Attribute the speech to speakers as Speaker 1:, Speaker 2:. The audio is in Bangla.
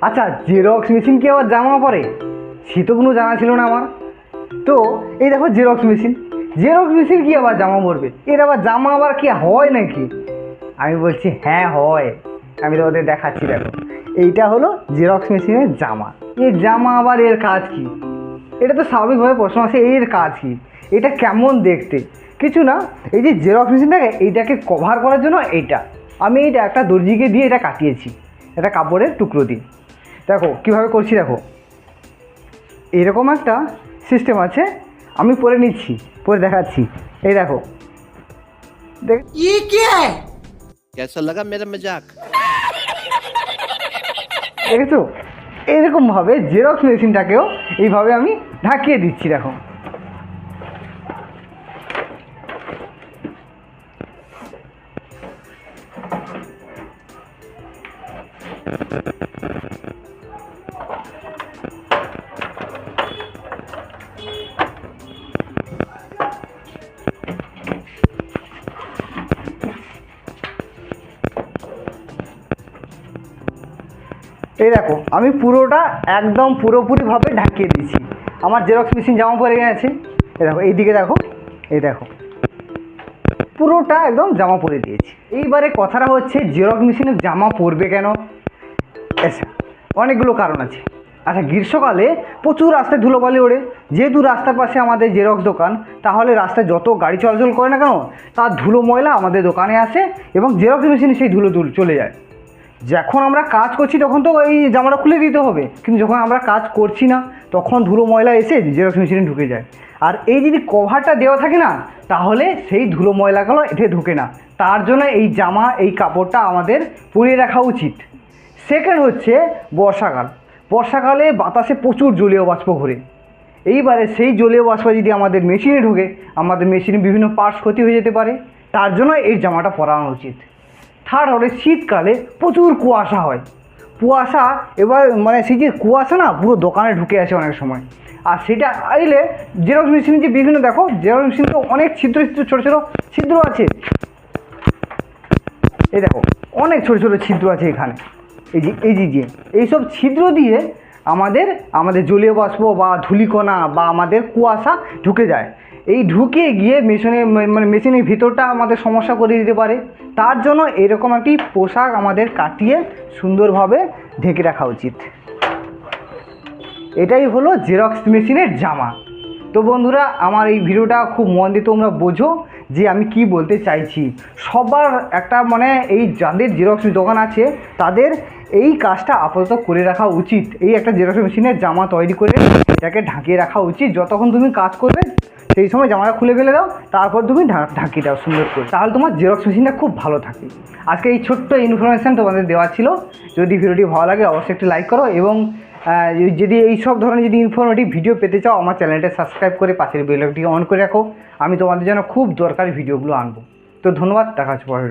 Speaker 1: আচ্ছা জেরক্স মেশিন কি আবার জামা পরে? সে তো কোনো জানা ছিল না আমার। তো, এই দেখো জেরক্স মেশিন জেরক্স মেশিন কি আবার জামা পরবে? এর আবার জামা আবার কি হয় নাকি? আমি বলছি হ্যাঁ হয়। আমি তো ওদের দেখাচ্ছি, দেখো। এইটা হলো জেরক্স মেশিনের জামা। এই জামা আবার এর কাজ কি? এটা তো স্বাভাবিকভাবে প্রশ্ন আসে এর কাজ কি? এটা কেমন দেখতে? কিছু না, এই যে জেরক্স মেশিন থাকে এইটাকে কভার করার জন্য এইটা। আমি এইটা একটা দর্জিকে দিয়ে এটা কাটিয়েছি। এটা কাপড়ের টুকরো দিয়ে। দেখো কীভাবে করছি দেখো এরকম একটা সিস্টেম আছে আমি পরে নিচ্ছি পরে দেখাচ্ছি এই দেখো দেখ
Speaker 2: ये क्या है
Speaker 3: कैसा लगा मेरा मजाक
Speaker 1: দেখেছো এরকমভাবে জেরক্স মেশিনটাকেও এইভাবে আমি ঢাকিয়ে দিচ্ছি দেখো এই দেখো, আমি পুরোটা একদম পুরোপুরিভাবে ঢাকিয়ে দিয়েছি। আমার জেরক্স মেশিন জামা পরে গেছে। এই দেখো, এইদিকে দেখো, এই দেখো। পুরোটা একদম জামা পরে দিয়েছি। এইবারে কথাটা হচ্ছে জেরক্স মেশিনে জামা পরবে কেন? অনেকগুলো কারণ আছে। আচ্ছা গ্রীষ্মকালে প্রচুর রাস্তায় ধুলোবালি ওড়ে। যেহেতু রাস্তার পাশে আমাদের জেরক্স দোকান, তাহলে রাস্তায় যত গাড়ি চলাচল করে না কেন, তার ধুলো ময়লা আমাদের দোকানে আসে এবং জেরক্স মেশিনে সেই ধুলো ধুল চলে যায়। যখন আমরা কাজ করছি, তখন তো এই জামাটা খুলে দিতে হবে। কিন্তু যখন আমরা কাজ করছি না, তখন ধুলো ময়লা এসে জেরক্স মেশিনে ঢুকে যায়। আর এই যদি কভারটা দেওয়া থাকে না, তাহলে সেই ধুলো ময়লাগুলো এতে ঢুকে না। তার জন্য এই জামা, এই কাপড়টা আমাদের পরিয়ে রাখা উচিত। সেকেন্ড হচ্ছে বর্ষাকাল। বর্ষাকালে বাতাসে প্রচুর জলীয় বাষ্প ঘুরে। এইবারে সেই জলীয় বাষ্প যদি আমাদের মেশিনে ঢুকে, আমাদের মেশিনে বিভিন্ন পার্টস ক্ষতি হয়ে যেতে পারে। তার জন্য এই জামাটা পরানো উচিত। থার্ড হলে শীতকালে প্রচুর কুয়াশা হয়। কুয়াশা এবার মানে সেই যে কুয়াশা না, পুরো দোকানে ঢুকে আসে অনেক সময়। আর সেটা আইলে জেরক্স মেশিনে যে বিভিন্ন দেখো জেরক্স মেশিন তো অনেক ছিদ্র ছিদ্র, ছোটো ছোটো ছিদ্র আছে। এই দেখো, অনেক ছোটো ছোটো ছিদ্র আছে এখানে। এই যে এই যে এইসব ছিদ্র দিয়ে আমাদের আমাদের জলীয় বাষ্প বা ধূলিকণা বা আমাদের কুয়াশা ঢুকে যায়। এই ঢুকে গিয়ে মেশিনে মানে মেশিনের ভিতরটা আমাদের সমস্যা করে দিতে পারে। তার জন্য এরকম একটি পোশাক আমাদের কাটিয়ে সুন্দরভাবে ঢেকে রাখা উচিত। এটাই হলো জেরক্স মেশিনের জামা। তো বন্ধুরা, আমার এই ভিডিওটা খুব মন দিয়ে তোমরা বোঝো। যে আমি কি বলতে চাইছি? সবার একটা মানে এই যাদের জেরক্স দোকান আছে, তাদের এই কাজটা আপাতত করে রাখা উচিত। এই একটা জেরক্স মেশিনের জামা তৈরি করে এটাকে ঢাকিয়ে রাখা উচিত। যতক্ষণ তুমি কাজ করবে, সেই সময় জামাটা খুলে ফেলে দাও, তারপর তুমি ঢাকিয়ে দাও সুন্দর করে। তাহলে তোমার জেরক্স মেশিনটা খুব ভালো থাকে। আজকে এই ছোট্ট ইনফরমেশান তোমাদের দেওয়া ছিল। যদি ভিডিওটি ভালো লাগে, অবশ্যই একটি লাইক করো এবং যদি এই সব ধরনের যদি ইনফরমেটিভ ভিডিও পেতে চাও, আমার চ্যানেলটা সাবস্ক্রাইব করে পাশের বেলটি অন করে রাখো। আমি তোমাদের জন্য খুব দরকারি ভিডিওগুলো আনব। তো ধন্যবাদ, দেখা হচ্ছে পরের